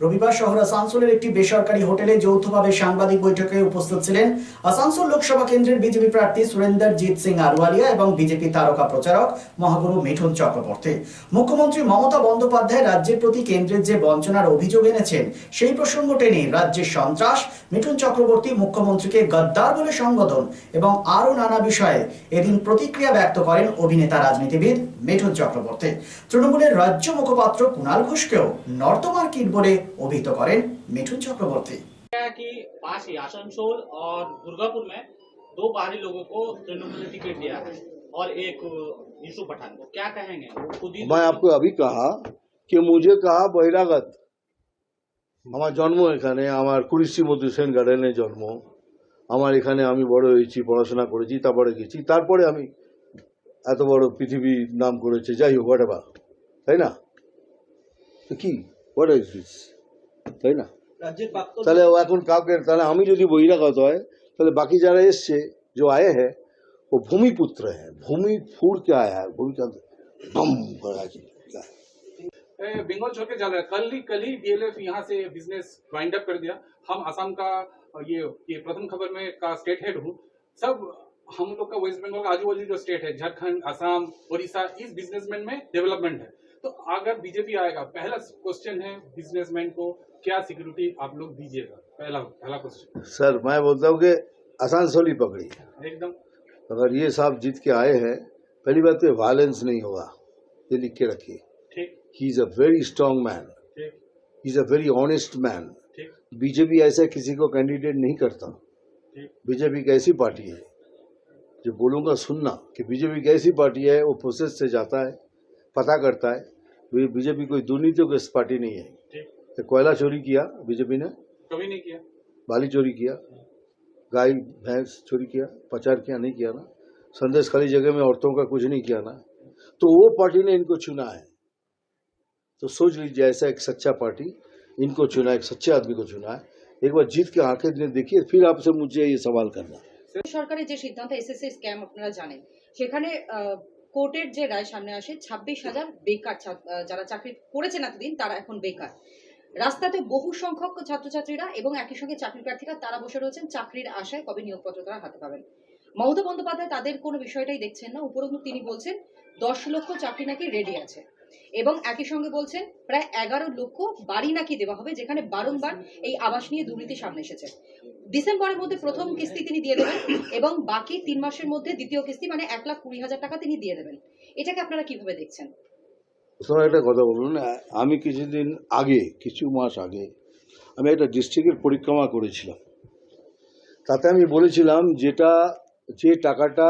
রবিবার শহর আসানসোলের একটি বেসরকারি হোটেলে যৌথভাবে সাংবাদিক বৈঠকে উপস্থিত ছিলেন আসানসোল লোকসভা কেন্দ্রের বিজেপি প্রার্থী সুরেন্দর জিৎ সিং আরওয়ালিয়া এবং বিজেপি তারকা প্রচারক মহাগুরু মিঠুন চক্রবর্তী। মুখ্যমন্ত্রী মমতা বন্দ্যোপাধ্যায় রাজ্যের প্রতি কেন্দ্রের যে বঞ্চনার অভিযোগ এনেছেন, সেই প্রসঙ্গ টেনে রাজ্যের সন্ত্রাস, মিঠুন চক্রবর্তী মুখ্যমন্ত্রীকে গদ্দার বলে সম্বোধন এবং আরও নানা বিষয়ে এদিন প্রতিক্রিয়া ব্যক্ত করেন অভিনেতা রাজনীতিবিদ মিঠুন চক্রবর্তী। তৃণমূলের রাজ্য মুখপাত্র কুণাল ঘোষকেও নর্তমার কিট বলে অভিহিত করেন মিঠুন চক্রবর্তী है कि पास ही आसनसोल और दुर्गापुर में दो बाहरी लोगों को तृणमूल ने टिकट दिया है और एक यूसुफ पठान को क्या कहेंगे वो खुद ही मैं आपको अभी कहा कि मुझे कहा বহিরাগত আমার জন্ম এখানে আমার কুড়িশ্রী মধু সেন গার্ডেনে জন্ম আমার এখানে আমি বড় হয়েছি পড়াশোনা করেছি তারপরে গেছি তারপরে আমি এত বড় পৃথিবী নাম করেছে যাই হোক হোয়াট তাই না তো কি হোয়াট ইজ দিস তাই না রাজ্যের প্রাক্তন তাহলে ও এখন কাউকে তাহলে আমি যদি বহিরাগত হয় তাহলে বাকি যারা এসছে जो आए हैं वो भूमिपुत्र है भूमि फूड़ के आया है भूमि का बम भरा के निकला है। ए, बंगाल छोड़ के जा रहा है कल ही कल ही डीएलएफ यहाँ से बिजनेस वाइंड अप कर दिया हम असम का ये ये प्रथम खबर में का स्टेट हेड हूँ सब हम लोग का वेस्ट बंगाल का आजू बाजू जो स्टेट है झारखंड असम उड़ीसा इस बिजनेसमैन में डेवलपमेंट है तो अगर बीजेपी आएगा। पहला क्वेश्चन है बिजनेसमैन को क्या सिक्योरिटी आप लोग दीजिएगा? पहला पहला क्वेश्चन सर मैं बोलता हूँ कि आसानसोल ही पकड़ी। एकदम। अगर ये साहब जीत के आए हैं पहली बात तो वायलेंस नहीं होगा। ये लिख के रखिए। He is a very strong man he is a very honest man BJP ऐसा किसी को कैंडिडेट नहीं करता। बीजेपी एक ऐसी पार्टी है। जो बोलूँगा सुनना कि बीजेपी एक ऐसी पार्टी है वो प्रोसेस से जाता है। पता करता है बी- बीजेपी कोई दुर्नीतियों की पार्टी नहीं है ठीक तो कोयला चोरी किया बीजेपी ने कभी नहीं किया बाली चोरी किया गाय भैंस चोरी किया प्रचार किया नहीं किया ना संदेश खाली जगह में औरतों का कुछ नहीं किया ना तो वो पार्टी ने इनको चुना है तो सोच लीजिए ऐसा एक सच्चा पार्टी इनको चुना एक सच्चे आदमी को चुना है एक बार जीत के आंखें दिए देखिए फिर आपसे मुझे ये सवाल करना সরকারের যে সিদ্ধান্ত এসএসসি স্ক্যাম আপনারা জানেন সেখানে আহ, কোর্টের যে রায় সামনে আসে, ছাব্বিশ হাজার বেকার যারা চাকরি করেছেন এতদিন, তারা এখন বেকার। রাস্তাতে বহু সংখ্যক ছাত্রছাত্রীরা এবং একই সঙ্গে চাকরি প্রার্থীরা, তারা বসে রয়েছেন চাকরির আশায়, কবে নিয়োগপত্র তারা হাতে পাবেন। মমতা বন্দ্যোপাধ্যায় তাদের কোনো বিষয়টাই দেখছেন না। উপরন্তু তিনি বলছেন, দশ লক্ষ চাকরি নাকি রেডি আছে। এবং একই সঙ্গে বলছেন, প্রায় এগারো লক্ষ বাড়ি নাকি দেওয়া হবে যেখানে বারংবার এই আবাস নিয়ে দুর্নীতি সামনে এসেছে। ডিসেম্বরের মধ্যে প্রথম কিস্তি তিনি দিয়ে দেবেন এবং বাকি তিন মাসের মধ্যে দ্বিতীয় কিস্তি মানে এক লাখ কুড়ি হাজার টাকা তিনি দিয়ে দেবেন। এটাকে আপনারা কীভাবে দেখছেন? একটা কথা বলুন, আমি কিছুদিন আগে, কিছু মাস আগে, আমি একটা ডিস্ট্রিক্টের পরিক্রমা করেছিলাম। তাতে আমি বলেছিলাম যেটা, যে টাকাটা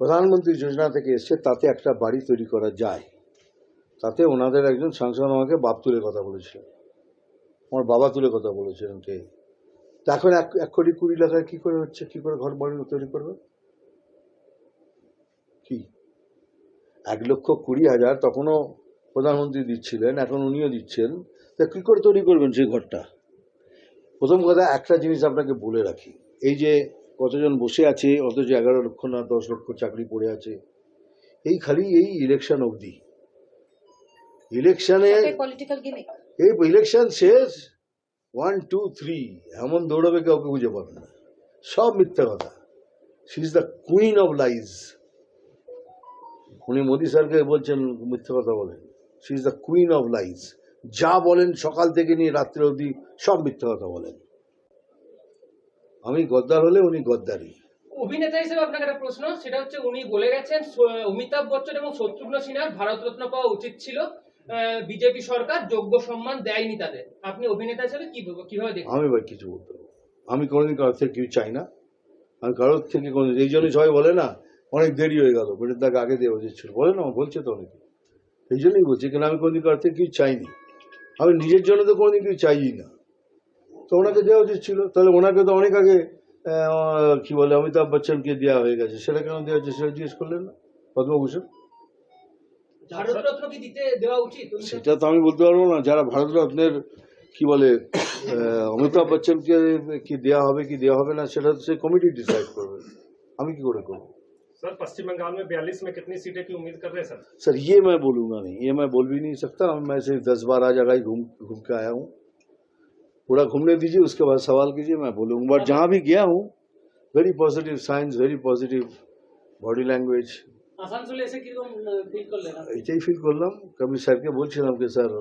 প্রধানমন্ত্রী যোজনা থেকে এসছে, তাতে একটা বাড়ি তৈরি করা যায়। তাতে ওনাদের একজন সাংসদ আমাকে বাপ তুলে কথা বলেছিলেন। আমার বাবা তুলে কথা বলেছিলেন কে? এখন এক এক কোটি কুড়ি লাখায় কী করে হচ্ছে? কী করে ঘর বাড়ি তৈরি করবে? কি? এক লক্ষ কুড়ি হাজার তখনও প্রধানমন্ত্রী দিচ্ছিলেন, এখন উনিও দিচ্ছেন। তা কী করে তৈরি করবেন সেই ঘরটা? প্রথম কথা একটা জিনিস আপনাকে বলে রাখি। এই যে কতজন বসে আছে, অথচ এগারো লক্ষ না দশ লক্ষ চাকরি পড়ে আছে, এই খালি এই ইলেকশন অবধি ইলেকশনে এই ইলেকশন শেষ ওয়ান টু থ্রি এমন দৌড়াবে কাউকে খুঁজে পাবে না। সব মিথ্যা কথা। She is the queen of lies উনি মোদী স্যারকে বলছেন মিথ্যা কথা বলেন। She is the queen of lies যা বলেন সকাল থেকে নিয়ে রাত্রে অবধি সব মিথ্যা কথা বলেন। আমি গদ্দার হলে উনি গদ্দারি অভিনেতা হিসেবে আপনাকে একটা প্রশ্ন সেটা হচ্ছে উনি বলে গেছেন অমিতাভ বচ্চন এবং শত্রুঘ্ন সিনহার ভারত রত্ন পাওয়া উচিত ছিল। বিজেপি সরকার যোগ্য সম্মান দেয়নি তাদের। আপনি অভিনেতা হিসেবে কি কীভাবে দেখছেন? আমি ভাই কিছু বলতে আমি কোনোদিন কারোর থেকে কিছু চাই না। আমি কারোর থেকে কোনো এই জন্যই সবাই বলে না, অনেক দেরি হয়ে গেল, বেটের দাগে আগে দেওয়া উচিত ছিল। বলে না বলছে তো অনেকে। এই জন্যই বলছি কেন আমি কোনোদিন কারোর থেকে কিছু চাইনি। আমি নিজের জন্য তো কোনোদিন কিছু চাইই না। তো ওনাকে দেওয়া উচিত ছিল। তাহলে ওনাকে তো অনেক আগে কি বলে অমিতাভ বচ্চনকে দেওয়া হয়ে গেছে। সেটা কেন দেওয়া হচ্ছে সেটা জিজ্ঞেস করলেন না? পদ্মভূষণ? ভারতরত্ন কি দিতে দেওয়া উচিত সেটা তো আমি বলতে পারবো না যারা ভারতরত্নের কি বলে আহ, অমিতাভ বচ্চনকে কি দেওয়া হবে কি দেওয়া হবে না সেটা তো সে কমিটি ডিসাইড করবে আমি কি করে করবো सर पश्चिम बंगाल में बयालीस में कितनी सीटें की उम्मीद कर रहे हैं सर सर ये मैं बोलूंगा नहीं ये मैं बोल भी नहीं सकता मैं सिर्फ दस बारह जगह ही घूम घूम के आया हूँ पूरा घूमने दीजिए उसके बाद सवाल कीजिए मैं बोलूँगा बट जहाँ भी गया हूँ very positive science very positive body language আসানসোলে এসে কিরকম ফিল করলেন এটাই ফিল করলাম কবি স্যারকে বলছিলাম कि sir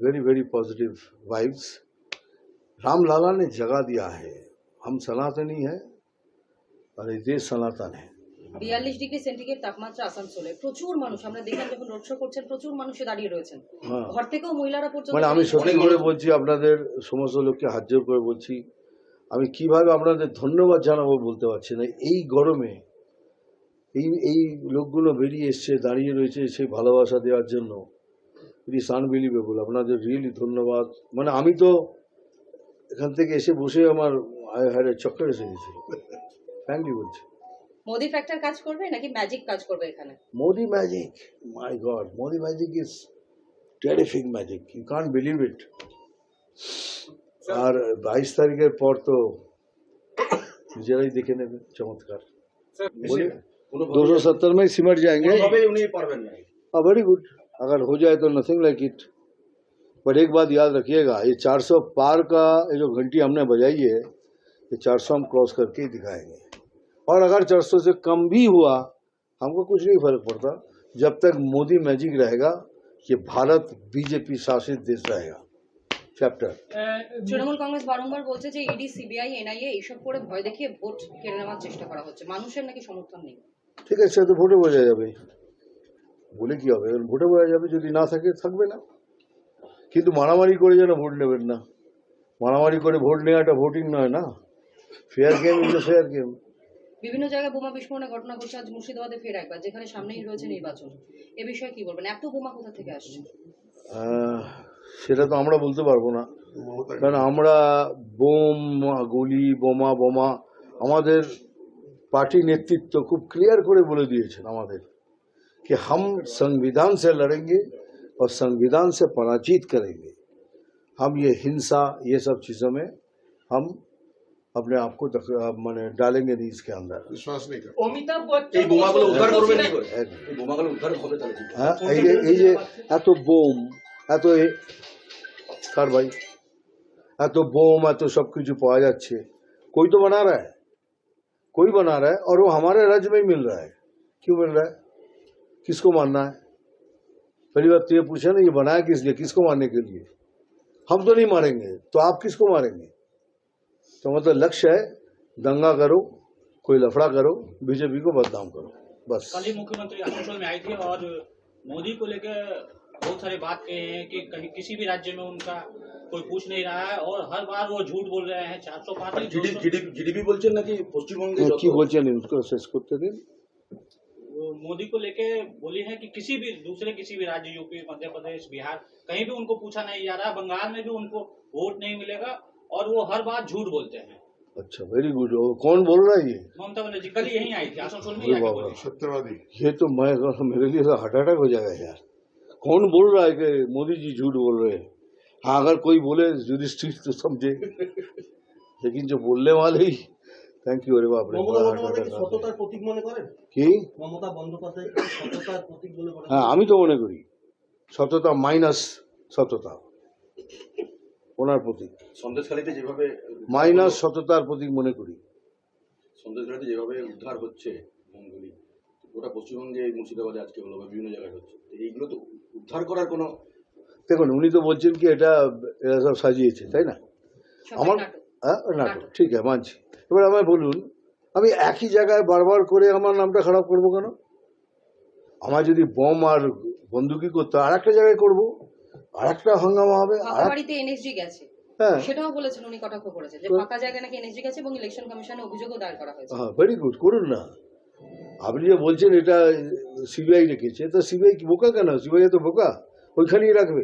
very very positive vibes Ram Lalla ने जगा दिया है हम सनातनी है और ये देश सनातन है বিয়াল্লিশ ডিগ্রি সেন্টিগ্রেড তাপমাত্রা আসানসোলে প্রচুর মানুষ আমরা দেখলাম যখন রোড শো করছেন প্রচুর মানুষে দাঁড়িয়ে রয়েছেন হ্যাঁ ঘর থেকেও মহিলারা পর্যন্ত মানে আমি সত্যি বেরিয়ে করে বলছি আপনাদের সমস্ত লোককে হাত জোর করে বলছি আমি কিভাবে আপনাদের ধন্যবাদ জানাবো বলতে পারছি না এই গরমে এই এই লোকগুলো বেরিয়ে এসছে দাঁড়িয়ে রয়েছে সেই ভালোবাসা দেওয়ার জন্য। ইট ইস আনবিলিভেবল আপনাদের রিয়েলি ধন্যবাদ। মানে আমি তো এখান থেকে এসে বসে আমার আয় হারে চক্কর এসে গেছিল। থ্যাংকলি বলছি। মোদি ফ্যাক্টর কাজ করবে নাকি ম্যাজিক কাজ করবে এখানে? Modi magic my god Modi magic is terrific magic you can't believe it আর বাইশ তারিখের পর তো নিজেরাই দেখে নেবে। চমৎকার। বলি? दो सौ सत्तर में ही सिमट जाएंगे हाँ वेरी गुड अगर हो जाए तो नथिंग लाइक इट बट एक बात याद रखिएगा ये 400 पार का ये जो घंटी हमने बजाई है ये 400 हम क्रॉस करके ही दिखाएंगे और अगर 400 से कम भी हुआ हमको कुछ नहीं फर्क पड़ता जब तक मोदी मैजिक रहेगा ये भारत बीजेपी शासित देश रहेगा चैप्टर তৃণমূল কংগ্রেস বারংবার বলছে যে ইডি সিবিআই এনআইএ এইসব করে ভয় দেখিয়ে ভোট কেড়ে নেওয়ার চেষ্টা করা হচ্ছে মানুষের নাকি সমর্থন নেই ঠিক আছে সে তো ভোটে বোঝা যাবে। বলে কি হবে? ভোটে বোঝা যাবে যদি না থাকে থাকবে না। কিন্তু মারামারি করে যেন ভোট নেবেন না। মারামারি করে ভোট নেওয়াটা ভোটিং নয় না? Fair game is fair game বিভিন্ন জায়গায় বোমা বিস্ফোরণের ঘটনা ঘটছে আজ মুর্শিদাবাদে ফের একবার যেখানে সামনেই রয়েছে নির্বাচন। এ বিষয়ে কি বলবেন? এত বোমা কোথা থেকে আসছে? সেটা তো আমরা বলতে পারব না। কারণ আমরা বোম গুলি বোমা বোমা আমাদের পার্টি নেতৃত্ব খুব ক্লিয়ার করে বলে দিয়েছেন আমাদের कि हम संविधान से लड़ेंगे और संविधान से पराजित करेंगे हम ये हिंसा ये सब चीज़ों में हम अपने आप को तक- माने डालेंगे नहीं इसके अंदर বিশ্বাস নেই কারো। অমিতাভ বচ্চন এই বোমাগুলো উদ্ধার করবেন কি করে এক- এই বোমাগুলো উদ্ধার হবে তাহলে কি করে? হ্যাঁ এই যে এই যে এত বোম এত এ- কার ভাই এত বোম এত सब कुछ पाया যাচ্ছে कोई तो बना रहा है कोई बना रहा है और वो हमारे राज्य में ही मिल रहा है। क्यों मिल रहा है? किसको मानना है? पहली बात तो ये पूछा ना, ये बनाया किस लिए, किसको मारने के लिए? हम तो नहीं मारेंगे तो आप किसको मारेंगे तो मतलब लक्ष्य है, दंगा करो, कोई लफड़ा करो, बीजेपी को बदनाम करो, बस। मुख्यमंत्री में आई थी और मोदी को लेकर बहुत सारे बात कहे हैं कि कहीं किसी भी राज्य में उनका कोई पूछ नहीं रहा है और हर बार वो झूठ बोल रहे हैं चार सौ पार জিডি- জিডি- জিডিপি বলছেন নাকি পশ্চিমবঙ্গে যত- কি বলছেন उसको শেষ করতে দিন मोदी को लेके बोली है कि किसी भी दूसरे किसी भी राज्य यूपी मध्य प्रदेश बिहार कहीं भी उनको पूछा नहीं जा रहा बंगाल में भी उनको वोट नहीं मिलेगा और वो हर बार झूठ बोलते हैं अच्छा वेरी गुड कौन बोल रहा है ये ममता बनर्जी कल ही यहीं आई थी आसनसोल में ही अरे आके बाबा। बोली সত্যবাদী ये तो मैं मेरे लिए तो हार्ट अटैक हो जाएगा यार कौन बोल रहा है कि मोदी जी झूठ बोल रहे हैं हाँ अगर कोई बोले जुडिस्ट्रिक्ट तो समझे लेकिन जो बोलने वाले ही थैंक यू अरे बाप रे মমতা बड़ा heart বন্দ্যোপাধ্যায় কি attack आ সততার गया। প্রতীক মনে করেন কি মমতা বন্দ্যোপাধ্যায় কি সততার প্রতীক বলে মনে হ্যাঁ আমি তো মনে করি সততা মাইনাস সততা ওনার প্রতীক সন্দেশখালীতে যেভাবে মাইনাস সততার প্রতীক মনে করি সন্দেশখালীতে যেভাবে উদ্ধার হচ্ছে বোমগুলি গোটা পশ্চিমবঙ্গে মুর্শিদাবাদে আজকে হলো বা বিভিন্ন জায়গায় হচ্ছে। এইগুলো তো উদ্ধার করার কোনো দেখুন উনি তো বলছেন কি এটা এরা সব সাজিয়েছে তাই না? আমার। হ্যাঁ নাটক ঠিক আছে মানছি। এবার আমায় বলুন আমি একই জায়গায় বারবার করে আমার নামটা খারাপ করব কেন? আমার যদি বম আর বন্দুকি করতে আর একটা জায়গায় করব? আর একটা হাঙ্গামা হবে? বাড়িতে এনএসজি গেছে। হ্যাঁ। সেটাও বলেছেন উনি কটাক্ষ করেছে যে ফাঁকা জায়গায় নাকি এনএসজি গেছে এবং ইলেকশন কমিশনে অভিযোগও দায়ের করা হয়েছে। হ্যাঁ ভেরি গুড করুন না। আপনি যে বলছেন এটা সিবিআই রেখেছে, তো সিবিআই কি বোকা কেন? সিবিআই তো বোকা, ওইখানেই রাখবে।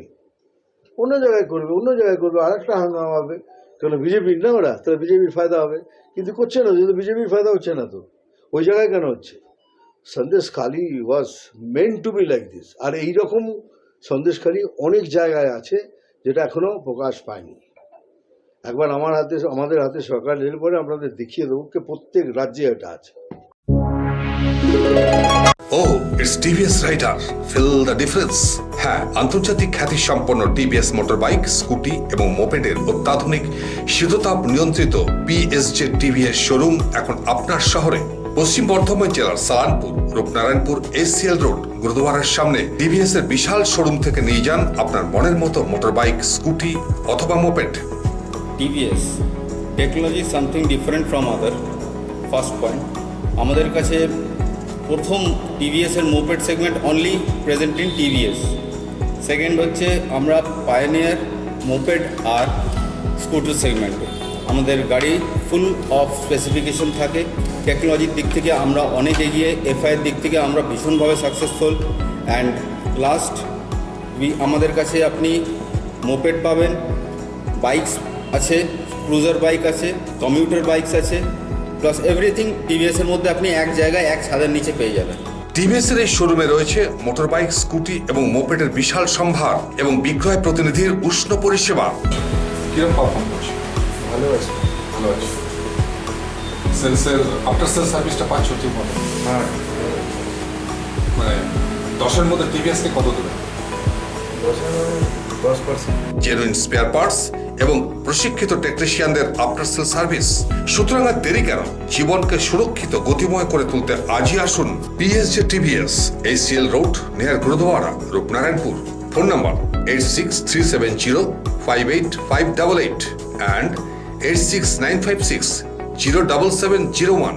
অন্য জায়গায় করবে, অন্য জায়গায় করবে আর একটা হাঙ্গামা হবে কেন বিজেপির না ওরা? তাহলে বিজেপির ফায়দা হবে? কিন্তু করছে না, যেহেতু বিজেপির ফায়দা হচ্ছে না তো। ওই জায়গায় কেন হচ্ছে? Sandeshkhali was meant to be like this আর এইরকম সন্দেশখালি অনেক জায়গায় আছে যেটা এখনও প্রকাশ পায়নি। একবার আমার হাতে, আমাদের হাতে সরকার এলে পরে আপনাদের দেখিয়ে দেবো প্রত্যেক রাজ্যে এটা আছে। ও it's TVS Raider feel the difference হ্যাঁ আন্তর্জাতিক খ্যাতি সম্পন্ন টিভিএস মোটর বাইক স্কুটি এবং মোপেডের অত্যাধুনিক শীততাপ নিয়ন্ত্রিত পিএসজে টিভিএস শোরুম এখন আপনার শহরে। পশ্চিম বর্ধমান জেলার সালানপুর, রূপনারায়ণপুর এসিএল রোড গুরুদুয়ারার সামনে টিভিএস এর বিশাল শোরুম থেকে নিয়ে যান আপনার মনের মতো মোটর বাইক স্কুটি অথবা moped TVS technology something different from other first point আমাদের কাছে প্রথম টিভিএসের moped segment only present in TVS second হচ্ছে আমরা পায়োনিয়ার মোপেড আর স্কুটার সেগমেন্টে আমাদের গাড়ি ফুল অফ স্পেসিফিকেশন থাকে। টেকনোলজির দিক থেকে আমরা অনেক এগিয়ে এফআইয়ের দিক থেকে আমরা ভীষণভাবে সাকসেসফুল অ্যান্ড লাস্ট উই আমাদের কাছে আপনি মোপেড পাবেন। বাইকস আছে ক্রুজার বাইক আছে কমিউটার বাইকস আছে। প্লাস এভরিথিং টিভিএসের মধ্যে আপনি এক জায়গায় এক ছাদের নিচে পেয়ে যাবেন। টিভিএস এর এই শোরুমে রয়েছে মোটরবাইক স্কুটি এবং মোপেডের বিশাল সম্ভার এবং বিক্রয় প্রতিনিধির উষ্ণ পরিষেবা। কিরম পারফর্ম করছে ভালো আছে ভালো আছে। সেলসের আফটার সেল সার্ভিসটা পাঁচ ঠিক মতো। হ্যাঁ। মানে দশের মধ্যে টিভিএসকে কত দেবে জেনুইন স্পেয়ার পার্টস এবং প্রশিক্ষিত টেকনিশিয়ানদের আফটার সেল সার্ভিস সুতরাং আর দেরি কেন? জীবনকে সুরক্ষিত, গতিময় করে তুলতে আজই আসুন PSJ TVS ACL road near gurdwara Rupnarayanpur phone number eight six three seven zero five eight five double eight and eight six nine five six zero double seven zero one